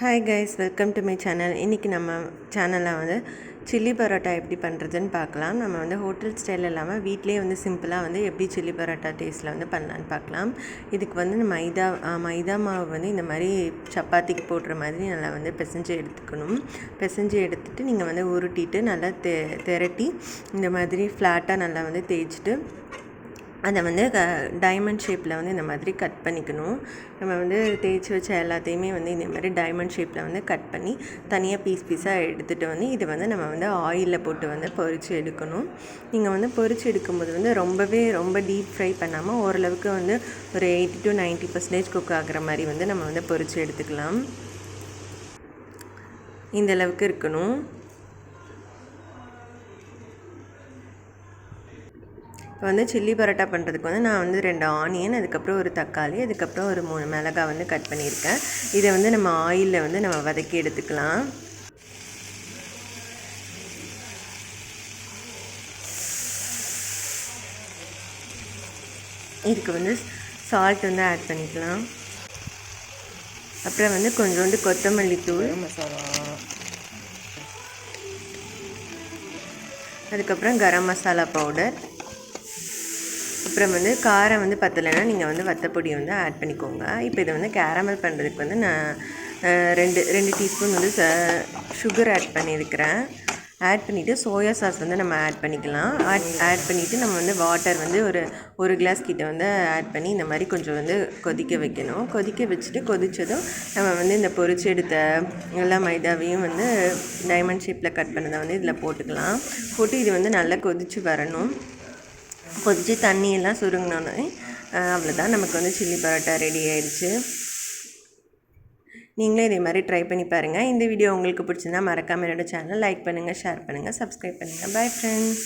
Hi guys welcome to my channel இன்றைக்கி நம்ம சேனலில் வந்து சில்லி பரோட்டா எப்படி பண்ணுறதுன்னு பார்க்கலாம். நம்ம வந்து ஹோட்டல் ஸ்டைல் இல்லாமல் வீட்லேயே வந்து சிம்பிளாக வந்து எப்படி சில்லி பரோட்டா டேஸ்ட்டில் வந்து பண்ணலான்னு பார்க்கலாம். இதுக்கு வந்து இந்த மைதா மைதா மாவு வந்து இந்த மாதிரி சப்பாத்திக்கு போடுற மாதிரி நல்லா வந்து பிசைஞ்சு எடுத்துக்கணும். பிசைஞ்சு எடுத்துகிட்டு நீங்கள் வந்து உருட்டிட்டு நல்லா தெ திரட்டி இந்த மாதிரி ஃப்ளாட்டாக நல்லா வந்து தேய்ச்சிட்டு அதை வந்து க டைமண்ட் ஷேப்பில் வந்து இந்த மாதிரி கட் பண்ணிக்கணும். நம்ம வந்து தேய்ச்சி வச்ச எல்லாத்தையுமே வந்து இந்த மாதிரி டைமண்ட் ஷேப்பில் வந்து கட் பண்ணி தனியாக பீஸ் பீஸாக எடுத்துகிட்டு வந்து இது வந்து நம்ம வந்து ஆயிலில் போட்டு வந்து பொறிச்சு எடுக்கணும். நீங்கள் வந்து பொறிச்சு எடுக்கும்போது வந்து ரொம்பவே ரொம்ப டீப் ஃப்ரை பண்ணாமல் ஓரளவுக்கு வந்து ஒரு eighty to ninety percentage cook ஆகிற மாதிரி வந்து நம்ம வந்து பொரித்து எடுத்துக்கலாம். இந்தளவுக்கு இருக்கணும். இப்போ வந்து சில்லி பரோட்டா பண்ணுறதுக்கு வந்து நான் வந்து ரெண்டு ஆனியன் அதுக்கப்புறம் ஒரு தக்காளி அதுக்கப்புறம் ஒரு மூணு மிளகாய் வந்து கட் பண்ணியிருக்கேன். இதை வந்து நம்ம ஆயிலில் வந்து நம்ம வதக்கி எடுத்துக்கலாம். இதுக்கு வந்து சால்ட் வந்து ஆட் பண்ணிக்கலாம். அப்புறம் வந்து கொஞ்சோண்டு கொத்தமல்லி தூள். மசாலா. அதுக்கப்புறம் கரம் மசாலா பவுடர் அப்புறம் வந்து காரம் வந்து பத்தலைன்னா நீங்கள் வந்து வத்தப்பொடி வந்து ஆட் பண்ணிக்கோங்க. இப்போ இதை வந்து கேரமல் பண்ணுறதுக்கு வந்து நான் ரெண்டு ரெண்டு டீஸ்பூன் வந்து சுகர் ஆட் பண்ணியிருக்கிறேன். ஆட் பண்ணிவிட்டு சோயா சாஸ் வந்து நம்ம ஆட் பண்ணிக்கலாம். ஆட் ஆட் பண்ணிவிட்டு நம்ம வந்து வாட்டர் வந்து ஒரு ஒரு கிளாஸ் கிட்ட வந்து ஆட் பண்ணி இந்த மாதிரி கொஞ்சம் வந்து கொதிக்க வைக்கணும். கொதிக்க வச்சுட்டு கொதித்ததும் நம்ம வந்து இந்த பொரிச்சு எடுத்த எல்லா மைதாவையும் வந்து டைமண்ட் ஷேப்பில் கட் பண்ணதை வந்து இதில் போட்டுக்கலாம். போட்டு இது வந்து நல்லா கொதித்து வரணும். கொதித்து தண்ணியெல்லாம் சுருங்கினோன்னே அவ்வளோதான் நமக்கு வந்து சில்லி பரோட்டா ரெடி ஆயிடுச்சு. நீங்களே இதே மாதிரி ட்ரை பண்ணி பாருங்கள் இந்த வீடியோ உங்களுக்கு பிடிச்சிருந்தா மறக்காமல் என்னோட சேனல் லைக் பண்ணுங்கள் ஷேர் பண்ணுங்கள் சப்ஸ்கிரைப் பண்ணுங்கள் பை ஃப்ரெண்ட்ஸ்